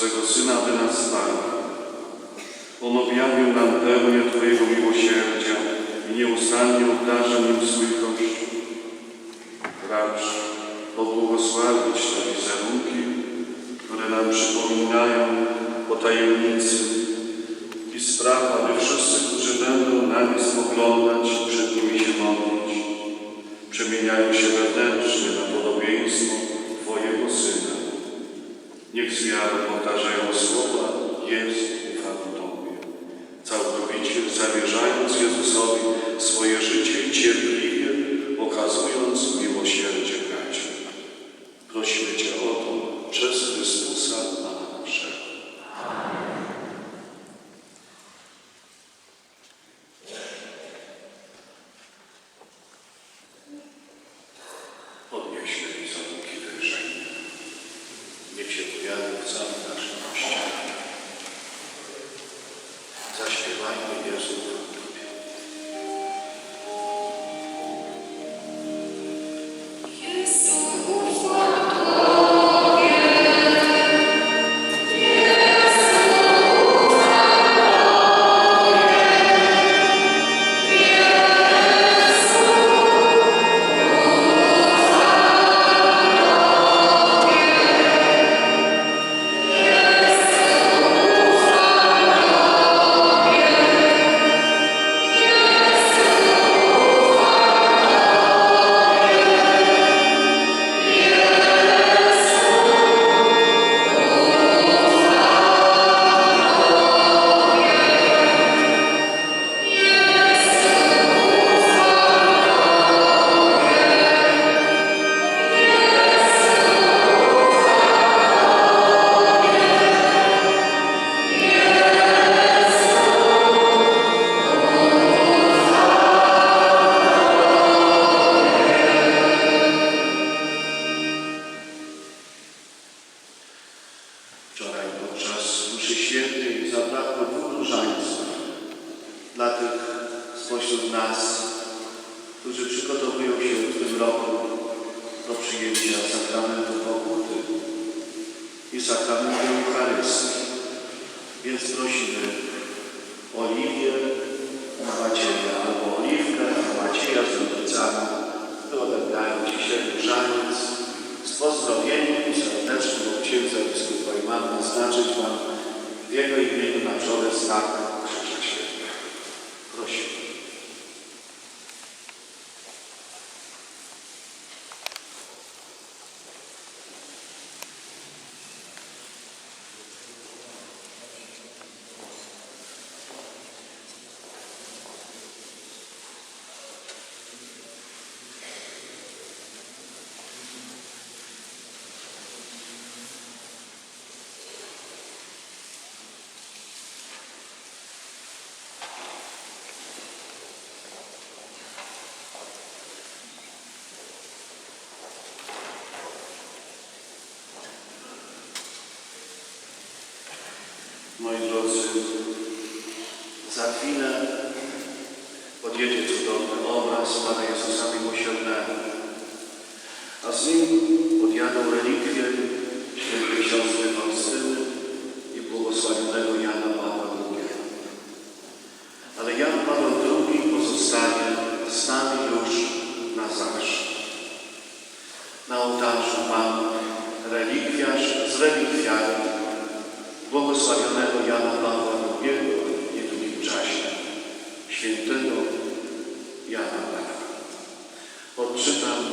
swego Syna, by nas zbawił. On objawił nam pełnię Twojego miłosierdzia i nieustannie obdarza nim swój Kościół. Racz pobłogosławić te wizerunki, które nam przypominają o tajemnicy i spraw, aby wszyscy, którzy będą na nie spoglądać, przed nimi się modlić, przemieniają się wewnętrznie na podobieństwo Twojego Syna. Niech z powtarzają słowa jest ufam Tobie, całkowicie zawierzając Jezusowi swoje życie cierpliwie okazując dzisiaj różaniec z pozdrowieniem serdecznym od księdza biskupa i mam naznaczyć Wam w jego imieniu na czole znak chwilę podjedzie cudowny obraz Pana Jezusa Miłosiernego, a z nim podjadą relikwie świętej siostry Faustyny i błogosławionego Jana Pawła II. Ale Jan Paweł II pozostanie z nami już na zawsze. Na ołtarzu Pan relikwiarz z relikwiarem błogosławionego Jana Pawła Czytam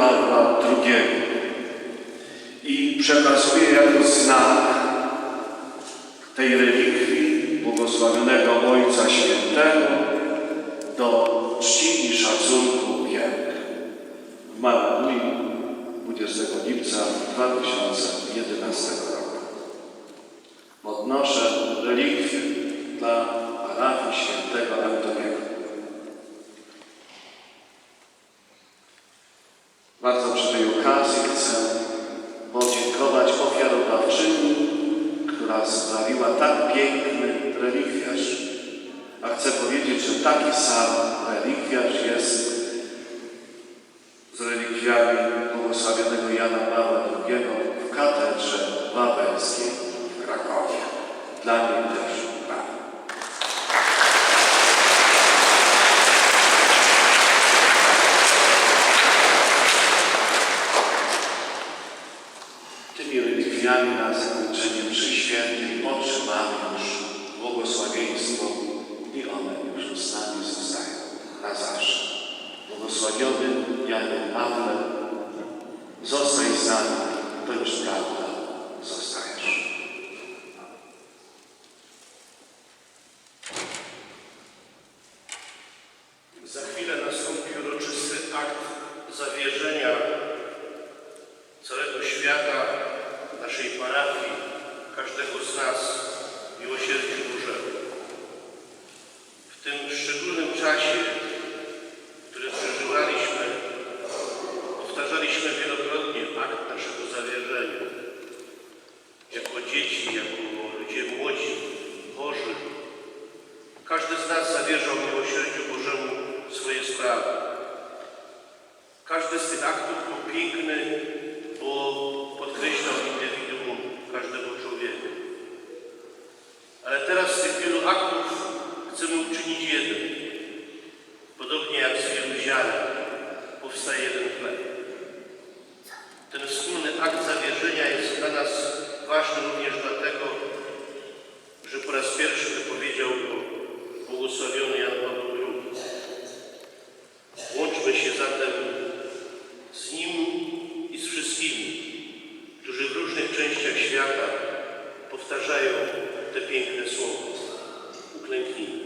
jedno dla i przekazuje jako znak tej relikwii błogosławionego Ojca Świętego do czci i szacunku wiek. W małym dniu 20 lipca 2011 roku podnoszę relikwię dla parafii świętego Antoniego. sam relikwiarz jest z relikwiami błogosławionego Jana Pawła II w katedrze wawelskiej w Krakowie. Dla niej też W tym szczególnym czasie świata powtarzają te piękne słowa. Uklęknijmy.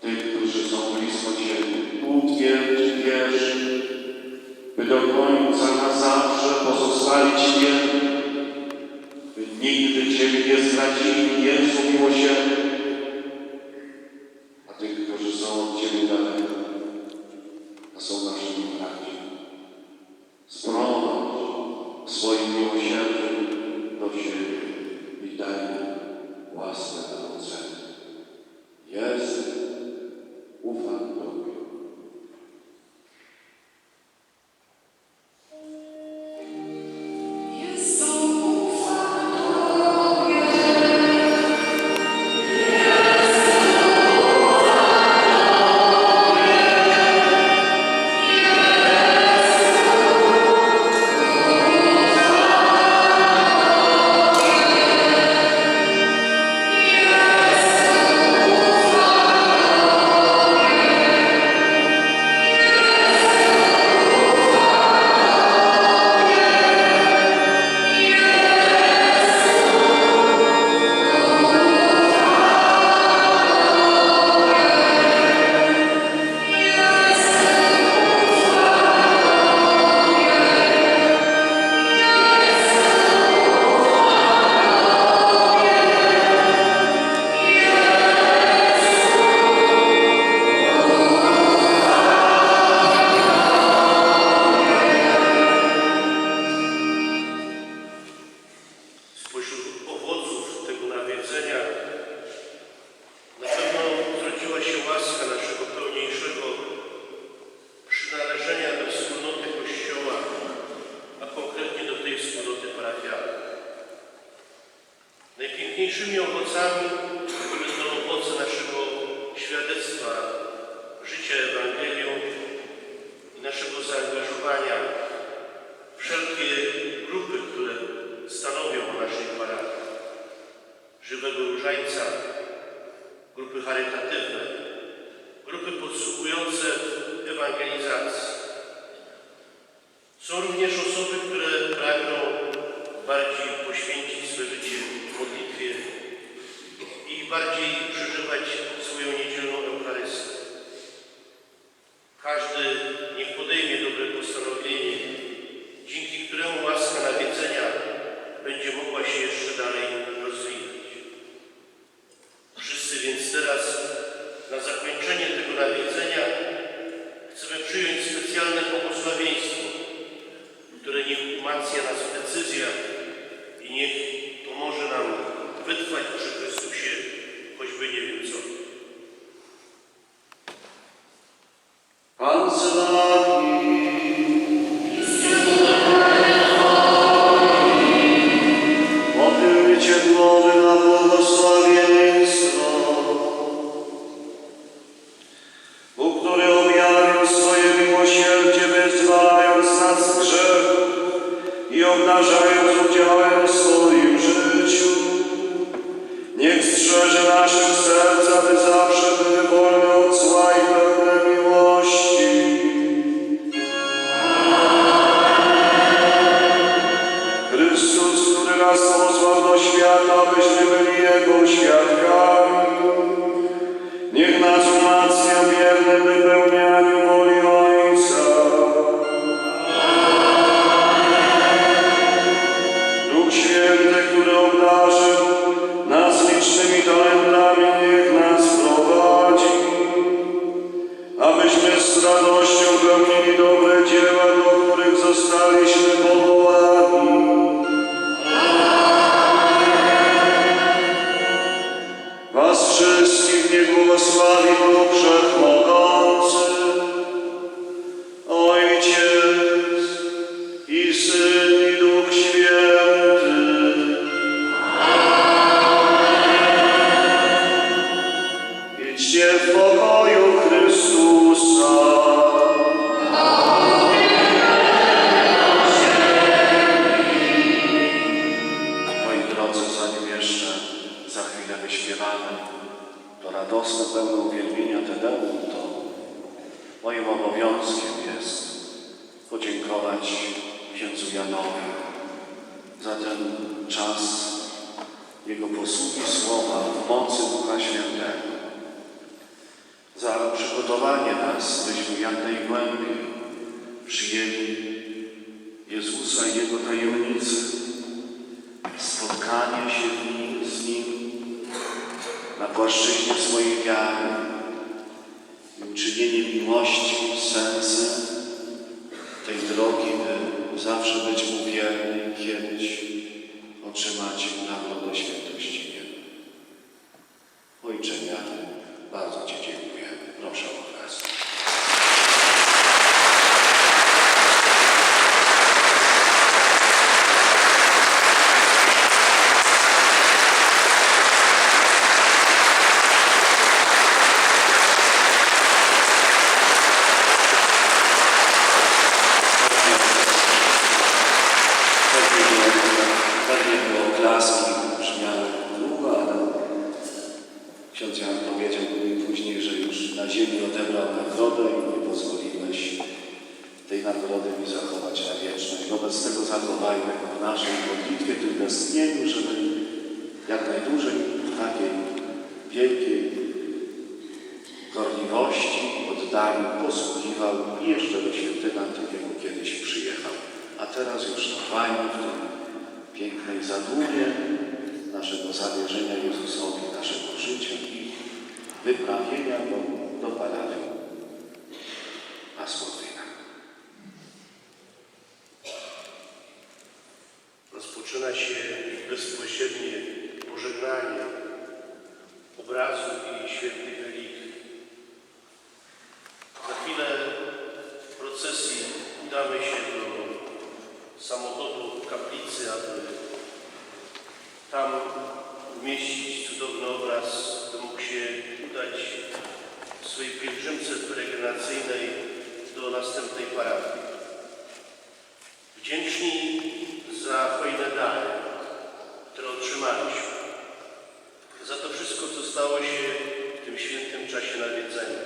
tych, którzy są blisko Ciebie. Utwierdź wierz, by do końca na zawsze pozostali Ciebie że naszych serc, aby zawsze swojej wiary i uczynienie miłości sensem tej drogi, by zawsze być Mu wierny i kiedyś otrzymać nagrodę świętości tego zachowajmy go w naszej modlitwie, tym westchnieniu, żeby jak najdłużej w takiej wielkiej gorliwości, oddaniu posługiwał i jeszcze do świętego Antykiego kiedyś przyjechał. A teraz już trwajmy w tym pięknej zadumie naszego zawierzenia Jezusowi, naszego życia i wyprawienia go do parafii Pasłowyna. Rozpoczyna się bezpośrednie pożegnanie obrazu i świętej relikii. Za chwilę w procesji udamy się do samochodu kaplicy, aby tam umieścić cudowny obraz, by mógł się udać w swojej pielgrzymce peregrinacyjnej do następnej parafii. Wdzięczni za hojne dary, które otrzymaliśmy, za to wszystko, co stało się w tym świętym czasie nawiedzenia.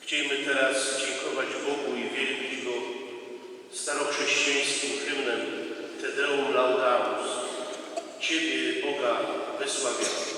Chcielibyśmy teraz dziękować Bogu i wielbić Go starochrześcijańskim hymnem Te Deum Laudamus. Ciebie, Boga, wysławiamy.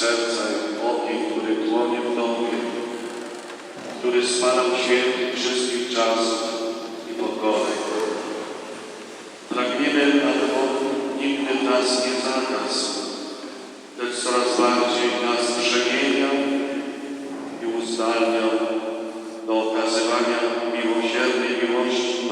serca i ognie, który płonie w Tobie, który spanał świętych wszystkich czasów i pokoleń. Pragniemy, aby on nigdy nas nie zagasł, lecz coraz bardziej nas przemieniał i uzdalniał do okazywania miłosiernej miłości